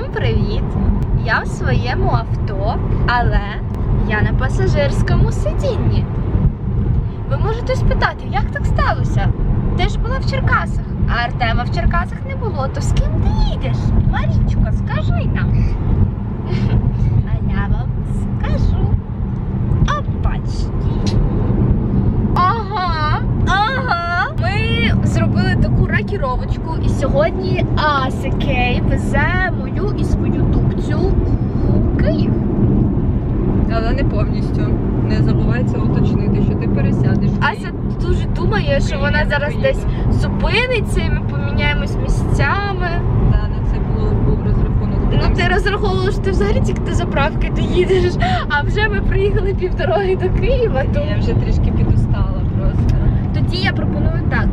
Всім привіт! Я в своєму авто, але я на пасажирському сидінні. Ви можете спитати, як так сталося? Ти ж була в Черкасах, а Артема в Черкасах не було. То з ким ти їдеш? Марічка, скажи нам. А я вам скажу. Опачки. Ага, ага. Ми зробили і сьогодні Асикей везе мою і свою дубцю у Київ. Але не повністю. Не забувайте уточнити, що ти пересядеш. Ася дуже думає, що вона зараз десь зупиниться і ми поміняємось місцями. Да, на це було був розрахунок. Ну ти розраховувала, що ти взагалі тільки до заправки доїдеш, а вже ми приїхали півдороги до Києва. Я вже трішки підустала просто. тоді я пропоную так.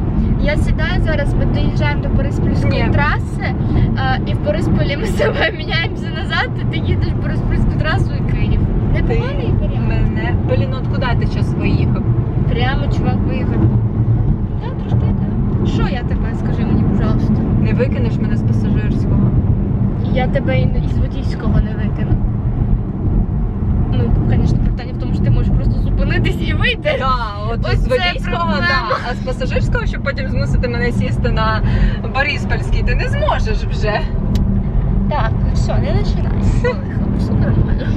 Я сідаю зараз, ми доїжджаємо до Бориспільської траси, а, і в Борисполі ми з тобою міняємося назад, і ти їдеш в Бориспільську трасу і Київ. Непоганий варіант. Мене. Блін, от куди ти зараз виїхав? Прямо чувак виїхав. Так, трошки так. Що я тебе, скажи мені, пожалуйста. Не викинеш мене з пасажирського. Я тебе і із водійського не викину. Ну, звісно, питання в тому, що ти можеш просто зупинитись і вийти. Да, от Ось з це водійського, проблема. да. а з пасажирського, щоб потім змусити мене сісти на Бориспольський, ти не зможеш вже. Так, все, не починай. Все нормально.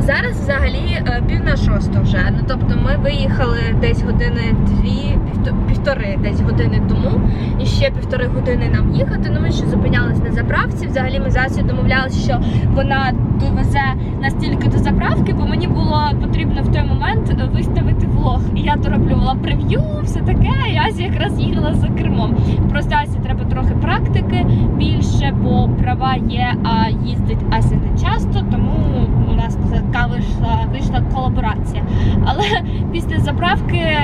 Зараз взагалі е, пів на шосту вже. Ну тобто ми виїхали десь години дві, півто- півтори десь години тому. І ще півтори години нам їхати. Ну ми ще зупинялись на заправці. Взагалі ми зараз домовлялися, що вона довезе нас тільки до заправки, бо мені було потрібно в той момент е, виставити влог. І я дороблювала прев'ю, все таке. І Ася якраз їхала за кермом. Просто Асі треба трохи практики більше, бо права є, а їздить Ася не часто, тому у нас така вийшла, вийшла колаборація. Але після заправки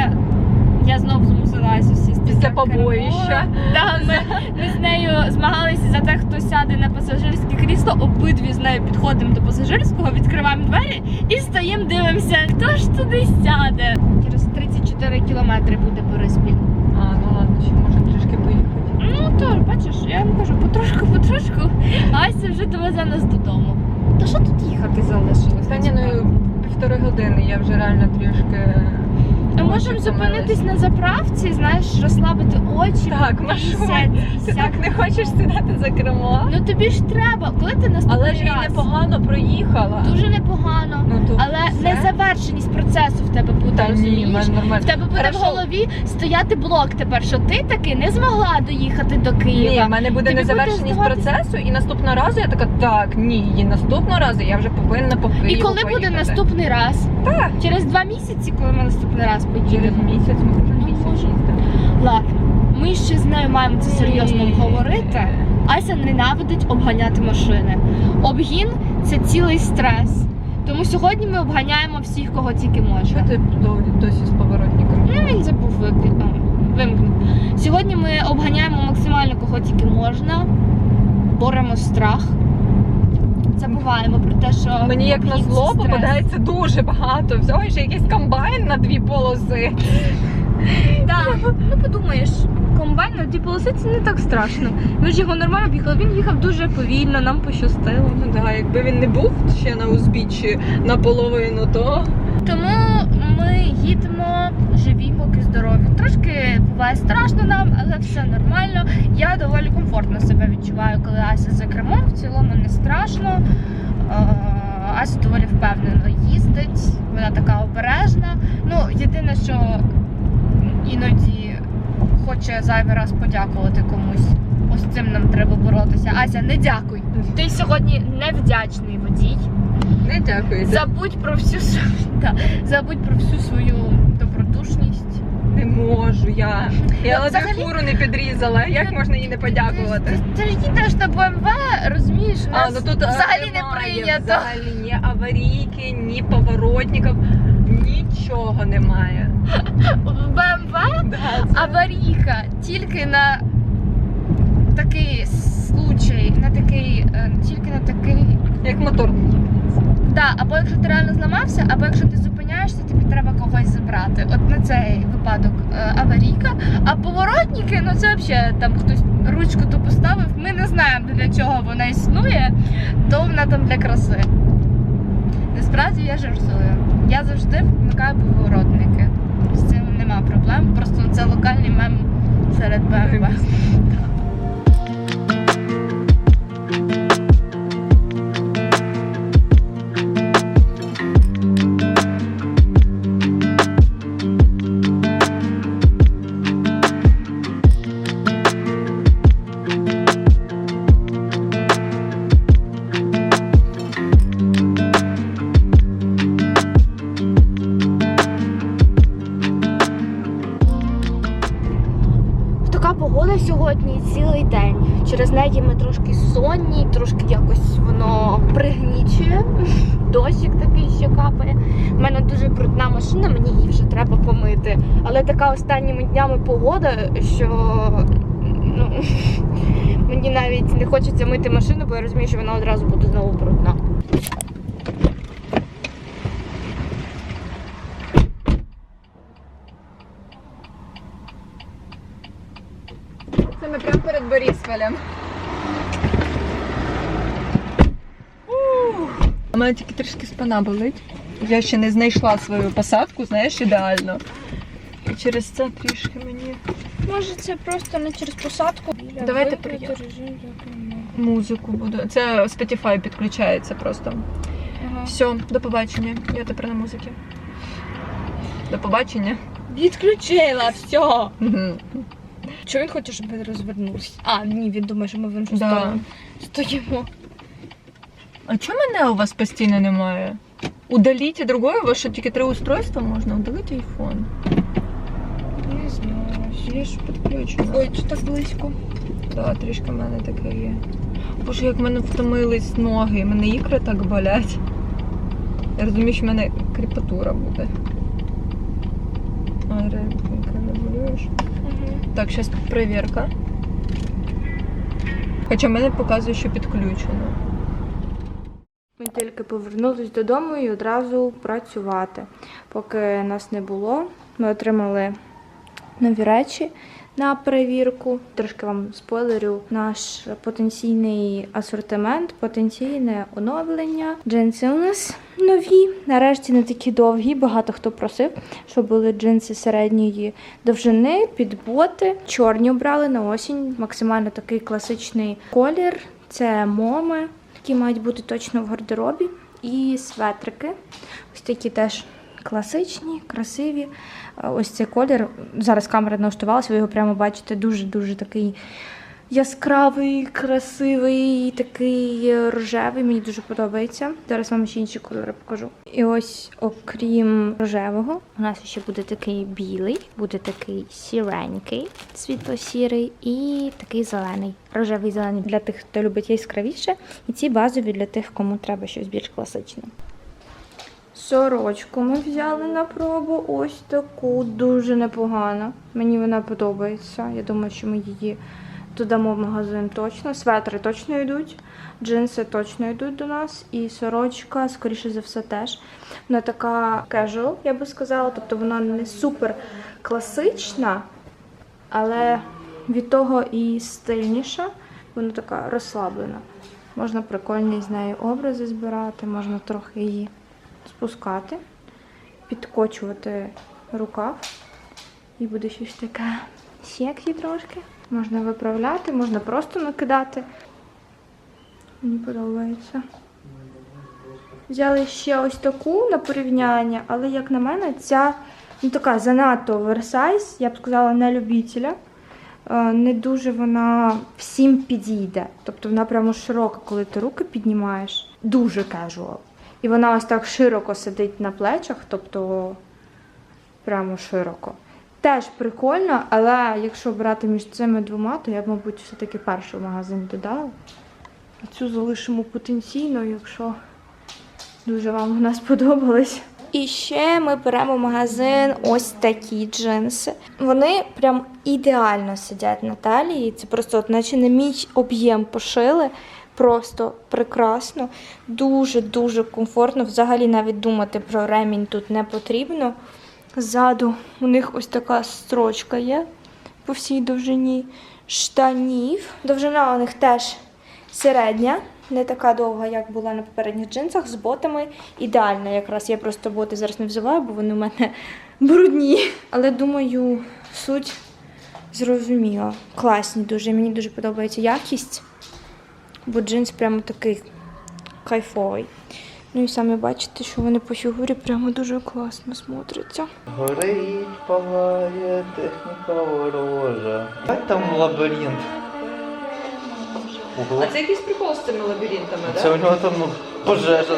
я знову змусила Асю сісти. Після побоїща. Да, ми, ми з нею змагалися за те, хто сяде на пасажирське крісло. Обидві з нею підходимо до пасажирського, відкриваємо двері і стоїмо, дивимося, хто ж туди сяде. Через 34 кілометри буде Бориспіль. А, ну ладно, ще можемо трішки поїхати. Ну то бачиш, я вам кажу, потрошку, потрошку, Ася вже довезе нас додому. Та що тут їхати залишилось? Та ні, ну півтори години, я вже реально трішки. Ми можемо зупинитись на заправці, знаєш, розслабити очі. Так, Машу, Ти так не хочеш сідати за кермо? Ну тобі ж треба, коли ти наступний Але ж я непогано проїхала. Дуже непогано. Ну, то Але все. незавершеність процесу в тебе буде, Та ні, розумієш? мене нормально. В тебе буде Хорошо. в голові стояти блок тепер, що ти таки не змогла доїхати до Ні, Києва. в мене буде Тобі буде незавершеність здаватися- процесу, і наступного разу я така, так, ні, і наступного разу я вже повинна по Києву І коли буде поїхати. наступний раз? Так. Через два місяці, коли ми наступний раз Через місяць ми Ну, місяць їздимо. Ладно, ми ще з нею маємо це серйозно обговорити. Ася ненавидить обганяти машини. Обгін це цілий стрес. Тому сьогодні ми обганяємо всіх, кого тільки Що можна. ти до- досі з поворотником? Ну, він забув виклик-. Сьогодні ми обганяємо максимально кого тільки можна, боремо страх. Забуваємо про те, що Мені як на зло попадається дуже багато. Всього ще якийсь комбайн на дві полоси. Так, ну подумаєш, комбайн на дві полоси це не так страшно. Ми ж його нормально об'їхали. Він їхав дуже повільно, нам пощастило. Ну да, якби він не був ще на узбіччі наполовину, то Тому ми їдемо живі, поки здорові. Трошки буває страшно нам, але все нормально. Я доволі комфортно себе відчуваю, коли Ася за кермом. В цілому не страшно. Е, Ася доволі впевнено їздить, вона така обережна. Ну, єдине, що іноді хоче зайвий раз подякувати комусь. Ось з цим нам треба боротися. Ася, не дякуй. Ти сьогодні невдячний водій. не дякую. Забудь про всю свою да, забудь про всю свою. Не можу я. Я Ну, взагалі- фуру не підрізала. Як можна їй не подякувати? Ти, ж їдеш на БМВ, розумієш? У А, нас ну тут е, взагалі не прийнято. Взагалі ні аварійки, ні поворотників, нічого немає. В БМВ Да, це- аварійка тільки на такий случай, на такий, е, тільки на такий. Як мотор. Да, або якщо ти реально зламався, або якщо ти зупиняєшся, тобі треба когось забрати. От на цей випадок е, аварійка. А поворотники, ну це взагалі там хтось ручку ту поставив. Ми не знаємо для чого вона існує, то вона там для краси. Насправді я жартую. Я завжди вмикаю поворотники. З цим нема проблем. Просто це локальний мем серед БМВ. Погода сьогодні цілий день. Через неї ми трошки сонні, трошки якось воно пригнічує. Дощик такий ще капає. У мене дуже брудна машина, мені її вже треба помити. Але така останніми днями погода, що ну, мені навіть не хочеться мити машину, бо я розумію, що вона одразу буде знову брудна. Це ми прямо перед У мене тільки трішки спина болить. Я ще не знайшла свою посадку, знаєш, ідеально. І через це трішки мені Може, це просто не через посадку. Давайте приїдемо. музику буду. Це Spotify підключається просто. Все, до побачення. Я тепер на музиці. До побачення. Відключила все. Чого він хоче, щоб ми розвернулися? А, ні, він думає, що ми в іншу Да. сторону стоїмо. А чому мене у вас постійно немає? Удаліть другое, у вас що тільки три устройства можна? Удаліть айфон. Не знаю. Я ж підключена. Ой, тут так близько. Так, трішки в мене таке є. Боже, як в мене втомились ноги, мене ікри так болять. Я розумію, що в мене кріпатура буде. А, регулюєш. Так, зараз перевірка. Хоча мене показує, що підключено. Ми тільки повернулись додому і одразу працювати. Поки нас не було, ми отримали нові речі на перевірку. Трошки вам спойлерю наш потенційний асортимент, потенційне оновлення. Джинси у нас нові. Нарешті не такі довгі. Багато хто просив, щоб були джинси середньої довжини, під боти. Чорні обрали на осінь. Максимально такий класичний колір. Це моми, які мають бути точно в гардеробі. І светрики. Ось такі теж класичні, красиві. Е, Ось цей колір. Зараз камера налаштувалася, ви його прямо бачите. Дуже-дуже такий яскравий, красивий, такий е, рожевий. Мені дуже подобається. Зараз вам ще інші кольори покажу. І ось, окрім рожевого, у нас ще буде такий білий, буде такий сіренький, світло-сірий і такий зелений. Рожевий зелений для тих, хто любить яскравіше, і ці базові для тих, кому треба щось більш класичне. Сорочку ми взяли на пробу. Ось таку дуже непогано. Мені вона подобається. Я думаю, що ми її додамо в магазин точно. Светри точно йдуть, джинси точно йдуть до нас, і сорочка, скоріше за все, теж. Вона така casual, я би сказала. Тобто вона не супер класична, але від того і стильніша. Вона така розслаблена. Можна прикольні з нею образи збирати, можна трохи її спускати, підкочувати рукав. І буде щось таке сексі трошки. Можна виправляти, можна просто накидати. Мені подобається. Взяли ще ось таку на порівняння, але, як на мене, ця ну, така занадто оверсайз, я б сказала, на любителя. Е, Не дуже вона всім підійде. Тобто вона прямо широка, коли ти руки піднімаєш. Дуже кежуал. І вона ось так широко сидить на плечах, тобто прямо широко. Теж прикольно, але якщо брати між цими двома, то я б, мабуть, все-таки перший магазин додала. А цю залишимо потенційно, якщо дуже вам вона сподобалась. І ще ми беремо в магазин ось такі джинси. Вони прям ідеально сидять на талії. Це просто, от, наче на мій об'єм пошили. Просто прекрасно, дуже-дуже комфортно. Взагалі навіть думати про ремінь тут не потрібно. Ззаду у них ось така строчка є по всій довжині, штанів. Довжина у них теж середня, не така довга, як була на попередніх джинсах, з ботами ідеальна. Якраз я просто боти зараз не взиваю, бо вони у мене брудні. Але думаю, суть зрозуміла. Класні дуже. Мені дуже подобається якість, бо джинс прямо такий кайфовий. Ну і самі бачите, що вони по фігурі прямо дуже класно смотряться. Горить, палає техніка ворожа. Як там лабіринт? Ого. А це якийсь прикол з цими лабіринтами, Це у нього там ну, пожежа.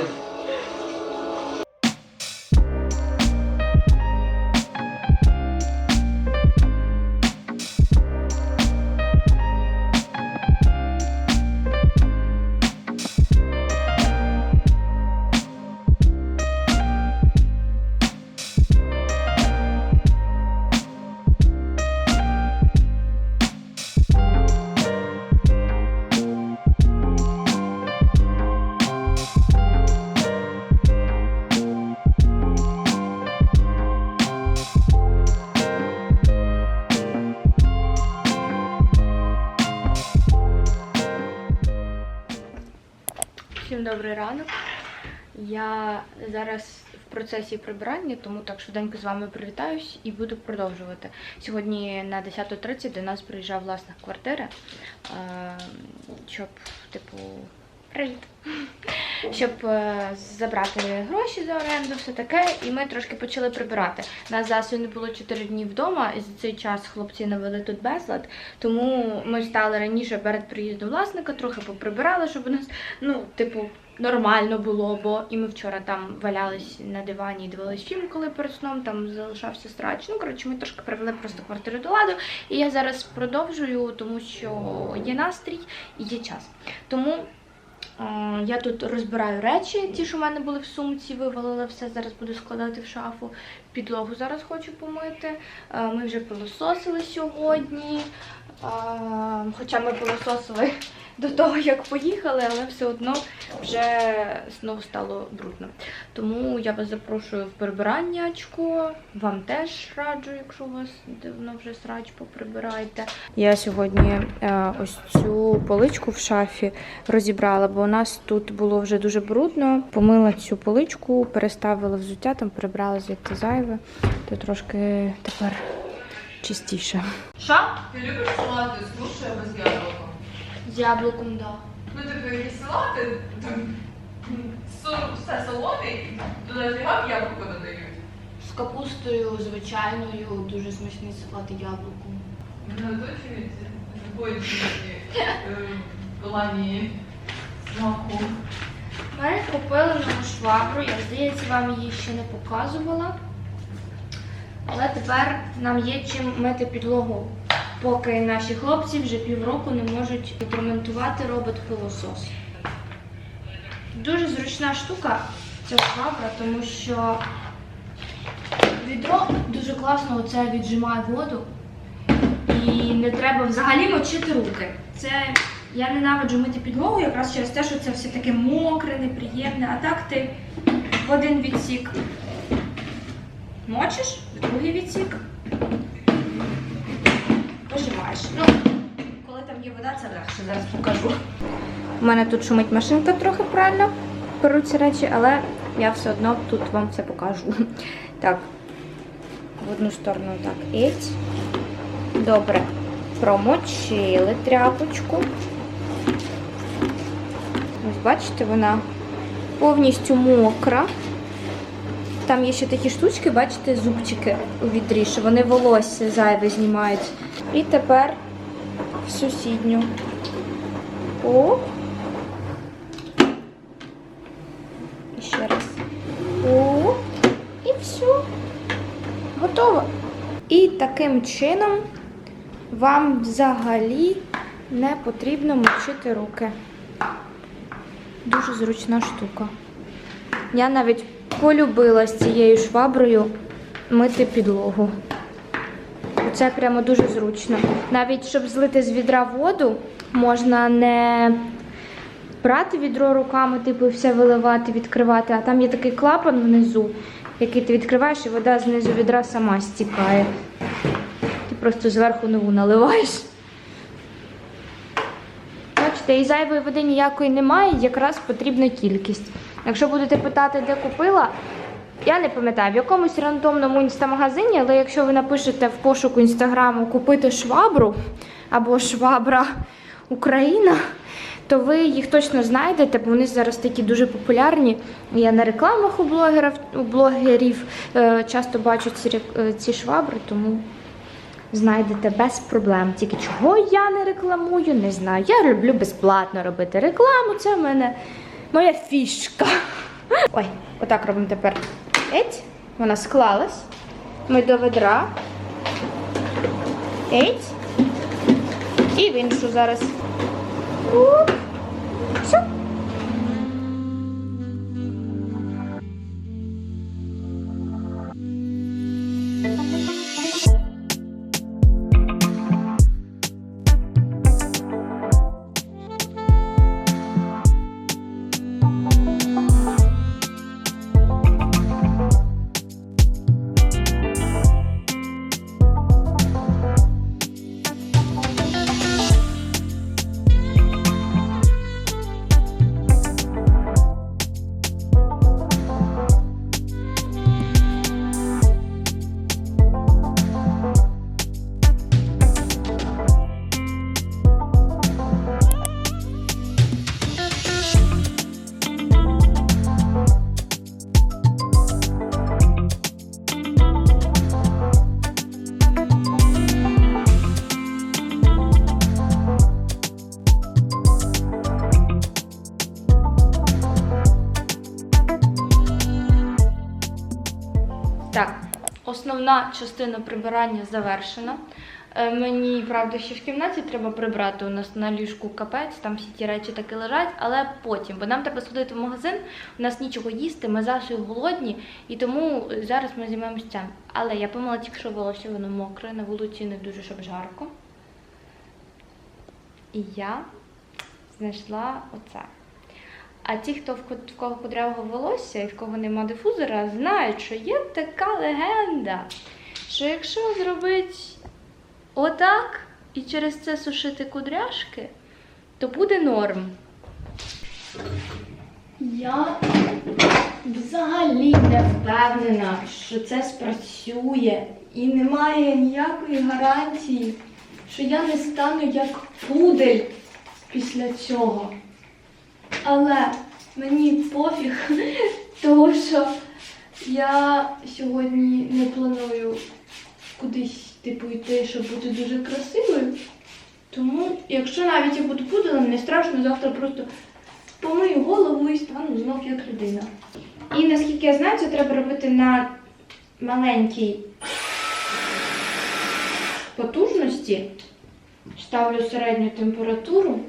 Всім добрий ранок. Я зараз в процесі прибирання, тому так швиденько з вами привітаюсь і буду продовжувати. Сьогодні на 10.30 до нас приїжджав власник квартири, е, щоб, типу, привіт. Щоб е, забрати гроші за оренду, все таке, і ми трошки почали прибирати. Нас зараз не було 4 дні вдома, і за цей час хлопці навели тут безлад. Тому ми стали раніше перед приїздом власника, трохи поприбирали, щоб у нас, ну, типу, нормально було, бо і ми вчора там валялись на дивані і дивились фільм, коли перед сном там залишався срач. Ну, коротше, ми трошки привели просто квартиру до ладу. І я зараз продовжую, тому що є настрій і є час. Тому. Я тут розбираю речі, ті, що в мене були в сумці, вивалила все. Зараз буду складати в шафу. Підлогу зараз хочу помити. Е, Ми вже пилососили сьогодні. Хоча ми пилососили до того, як поїхали, але все одно вже знову стало брудно. Тому я вас запрошую в прибираннячко. Вам теж раджу, якщо у вас давно вже срач поприбирайте. Я сьогодні е, ось цю поличку в шафі розібрала, бо у нас тут було вже дуже брудно. Помила цю поличку, переставила взуття, там прибрала звідти зайве, то трошки тепер чистіше. Що? Ти любиш салати з грушею без яблука? З яблуком, так. Да. Ну, типу, якісь салати, там все солоне, і туди нафіга яблуко додають. З капустою звичайною, дуже смачний салат яблуком. Мене оточують любої плані смаку. Ми купили нову швабру, я здається, вам її ще не показувала. Але тепер нам є чим мити підлогу, поки наші хлопці вже півроку не можуть імплементувати робот-пилосос. Дуже зручна штука ця швабра, тому що відро дуже класно оце віджимає воду. І не треба взагалі мочити руки. Це я ненавиджу мити підлогу якраз через те, що це все таке мокре, неприємне. А так ти в один відсік мочиш, другий відсік пожимаєш. Ну, коли там є вода, це легше, зараз покажу. У мене тут шумить машинка трохи правильно, беруть ці речі, але я все одно тут вам все покажу. Так, в одну сторону так. Іть. Добре. Промочили тряпочку. Ось бачите, вона повністю мокра. Там є ще такі штучки, бачите, зубчики у відрі, що вони волосся зайве знімають. І тепер в сусідню. О. І ще раз. О. І все. Готово. І таким чином вам взагалі не потрібно мочити руки. Дуже зручна штука. Я навіть полюбила з цією шваброю мити підлогу. Це прямо дуже зручно. Навіть щоб злити з відра воду, можна не брати відро руками, типу, все виливати, відкривати, а там є такий клапан внизу, який ти відкриваєш, і вода знизу відра сама стікає. Ти просто зверху нову наливаєш. Бачите, і зайвої води ніякої немає, якраз потрібна кількість. Якщо будете питати, де купила, я не пам'ятаю, в якомусь рандомному інстамагазині, але якщо ви напишете в пошуку інстаграму купити швабру або швабра Україна, то ви їх точно знайдете, бо вони зараз такі дуже популярні. Я на рекламах у блогерів, у блогерів е, часто бачу ці, е, ці швабри, тому знайдете без проблем. Тільки чого я не рекламую, не знаю. Я люблю безплатно робити рекламу. Це в мене моя фішка. Ой, отак робимо тепер. Еть, вона склалась. Ми до ведра. Еть. І в іншу зараз. Оп. Все. Так, основна частина прибирання завершена. Е, Мені, правда, ще в кімнаті треба прибрати. У нас на ліжку капець, там всі ті речі таки лежать, але потім, бо нам треба сходити в магазин, у нас нічого їсти, ми завжди голодні, і тому зараз ми займемося цим. Але я помила тільки що волосся, воно мокре, на вулиці не дуже щоб жарко. І я знайшла оце. А ті, хто в кого кудрявого волосся і в кого нема дифузора, знають, що є така легенда, що якщо зробити отак і через це сушити кудряшки, то буде норм. Я взагалі не впевнена, що це спрацює, і немає ніякої гарантії, що я не стану як пудель після цього. Але мені пофіг, тому що я сьогодні не планую кудись типу йти, щоб бути дуже красивою. Тому, якщо навіть я буду пуделем, не страшно, завтра просто помию голову і стану знов як людина. І наскільки я знаю, це треба робити на маленькій потужності. Ставлю середню температуру.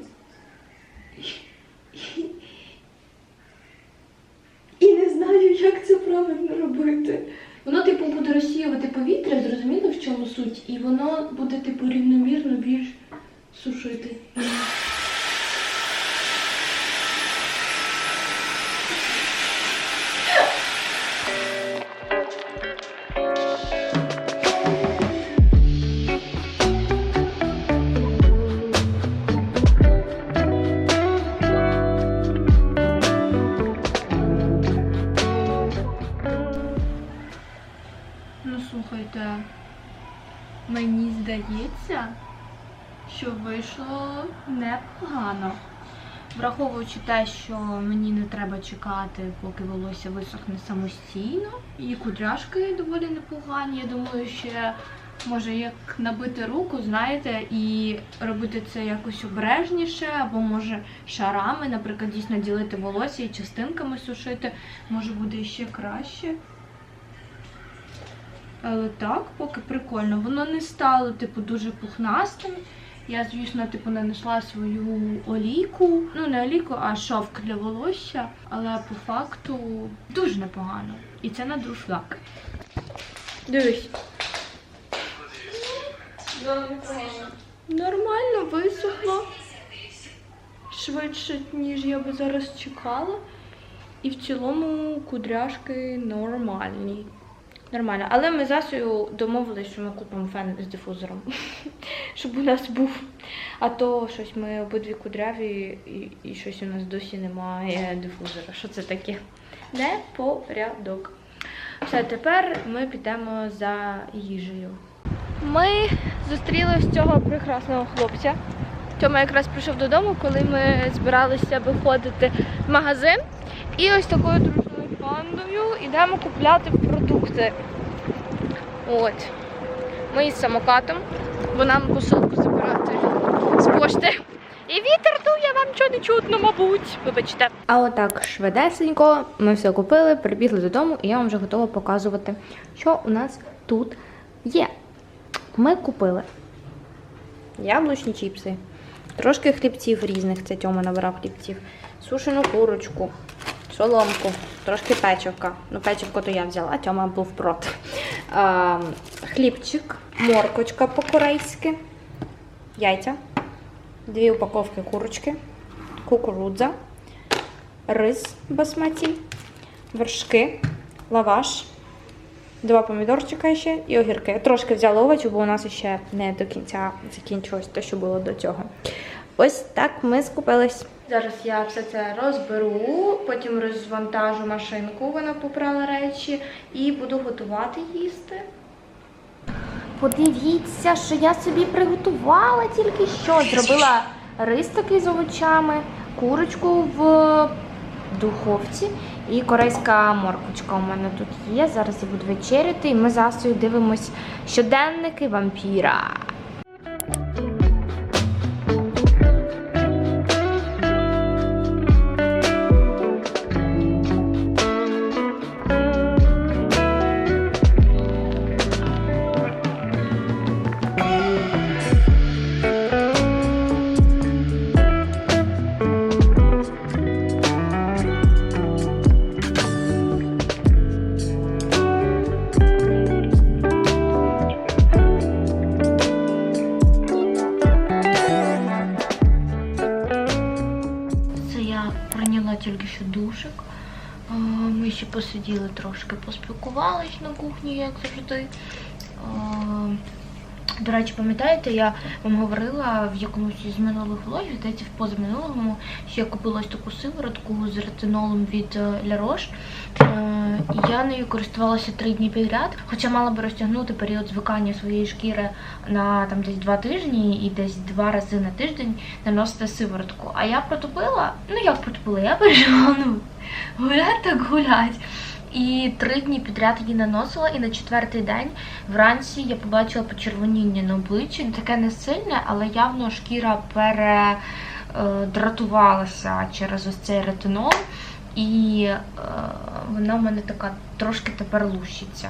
І не знаю, як це правильно робити. Воно, типу, буде розсіювати повітря, зрозуміло, в чому суть, і воно буде, типу, рівномірно більш сушити. Враховуючи те, що мені не треба чекати, поки волосся висохне самостійно, і кудряшки доволі непогані. Я думаю, ще може як набити руку, знаєте, і робити це якось обережніше, або може шарами, наприклад, дійсно ділити волосся і частинками сушити, може буде ще краще. Але так, поки прикольно. Воно не стало, типу, дуже пухнастим. Я, звісно, типу, нанесла свою олійку. Ну, не олійку, а шовк для волосся. Але по факту дуже непогано. І це на друшлак. Дивись. Нормально висохло. Швидше, ніж я би зараз чекала. І в цілому кудряшки нормальні. Нормально. Але ми з Асою домовились, що ми купимо фен з дифузором. Щоб у нас був. А то щось ми обидві кудряві і, і щось у нас досі немає дифузора. Що це таке? Непорядок. Все, тепер ми підемо за їжею. Ми зустріли ось цього прекрасного хлопця. Тьома якраз прийшов додому, коли ми збиралися виходити в магазин. І ось такою дружною бандою йдемо купляти продукти. От. Ми із самокатом, бо нам посилку забирати з пошти. І вітер дує, вам нічого не чутно, мабуть. Вибачте. А отак швидесенько ми все купили, прибігли додому, і я вам вже готова показувати, що у нас тут є. Ми купили яблучні чіпси, трошки хлібців різних, це Тьома набирав хлібців, сушену курочку, соломку, трошки печивка. Ну, печивко то я взяла, Тьома був проти. А, хлібчик, моркочка по-корейськи, яйця, дві упаковки курочки, кукурудза, рис басматі, вершки, лаваш, два помідорчика ще і огірки. Я Трошки взяла овочів, бо у нас ще не до кінця закінчилось те, що було до цього. Ось так ми скупились. Зараз я все це розберу, потім розвантажу машинку, вона попрала речі, і буду готувати їсти. Подивіться, що я собі приготувала тільки що. Зробила рис такий з овочами, курочку в духовці і корейська морквочка у мене тут є. Зараз я буду вечеряти, і ми з Асою дивимось щоденники вампіра. Поспілкувались як завжди. До речі, пам'ятаєте, я вам говорила в якомусь із минулих влогів, здається, в позаминулому, що я купила ось таку сиворотку з ретинолом від е, La Roche. Е, Я нею користувалася три дні підряд, хоча мала би розтягнути період звикання своєї шкіри на там десь два тижні і десь два рази на тиждень наносити сиворотку. А я протупила, ну як протупила, я вирішила, ну гулять так гулять. І три дні підряд її наносила, і на четвертий день вранці я побачила почервоніння на обличчі. Таке не сильне, але явно шкіра передратувалася через ось цей ретинол. І е, вона в мене така трошки тепер лущиться.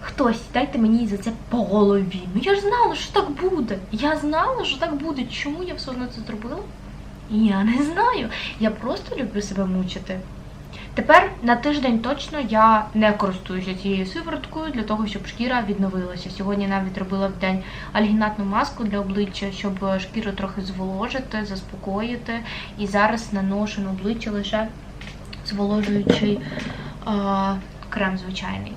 Хтось, дайте мені за це по голові. Ну я ж знала, що так буде. Я знала, що так буде. Чому я все одно це зробила? Я не знаю. Я просто люблю себе мучити. Тепер на тиждень точно я не користуюся цією сивороткою для того, щоб шкіра відновилася. Сьогодні навіть робила в день альгінатну маску для обличчя, щоб шкіру трохи зволожити, заспокоїти. І зараз наношу на обличчя лише зволожуючий е, крем звичайний.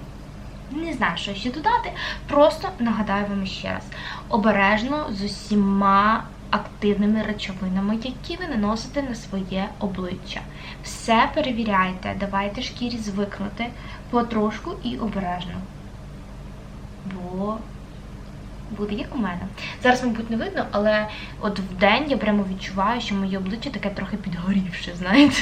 Не знаю, що ще додати. Просто нагадаю вам ще раз: обережно з усіма активними речовинами, які ви наносите на своє обличчя. Все перевіряйте, давайте шкірі звикнути потрошку і обережно. Бо буде як у мене. Зараз, мабуть, не видно, але от в день я прямо відчуваю, що моє обличчя таке трохи підгорівше, знаєте.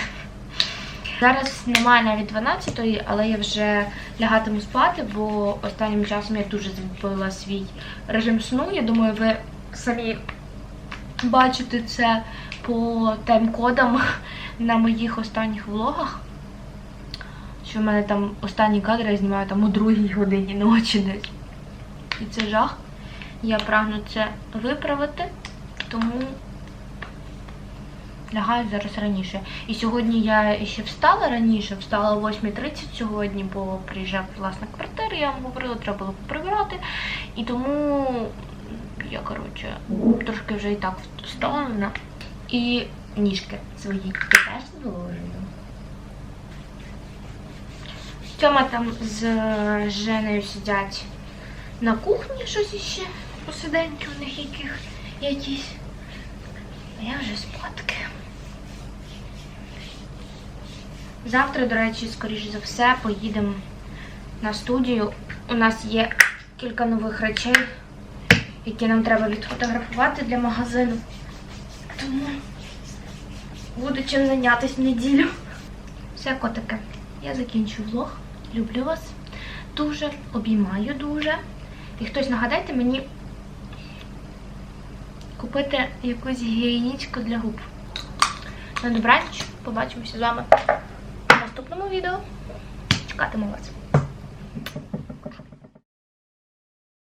Зараз немає навіть 12-ї, але я вже лягатиму спати, бо останнім часом я дуже збила свій режим сну. Я думаю, ви самі бачите це по тайм-кодам на моїх останніх влогах. Що в мене там останні кадри я знімаю там у другій годині ночі десь. І це жах. Я прагну це виправити, тому лягаю зараз раніше. І сьогодні я ще встала раніше, встала о 8.30 сьогодні, бо приїжджав власник квартири, я вам говорила, треба було прибирати. І тому я, коротше, трошки вже і так встала. І ніжки свої теж зволожую. Тьома там з е, Женею сидять на кухні щось іще. Посиденьки у них яких якісь. А я вже спадки. Завтра, до речі, скоріш за все, поїдемо на студію. У нас є кілька нових речей, які нам треба відфотографувати для магазину. Тому буде чим зайнятися в неділю. Все, котики. Я закінчу влог. Люблю вас. Дуже обіймаю дуже. І хтось нагадайте мені купити якусь гігієнічку для губ. На добраніч. Побачимося з вами в наступному відео. Чекатиму вас.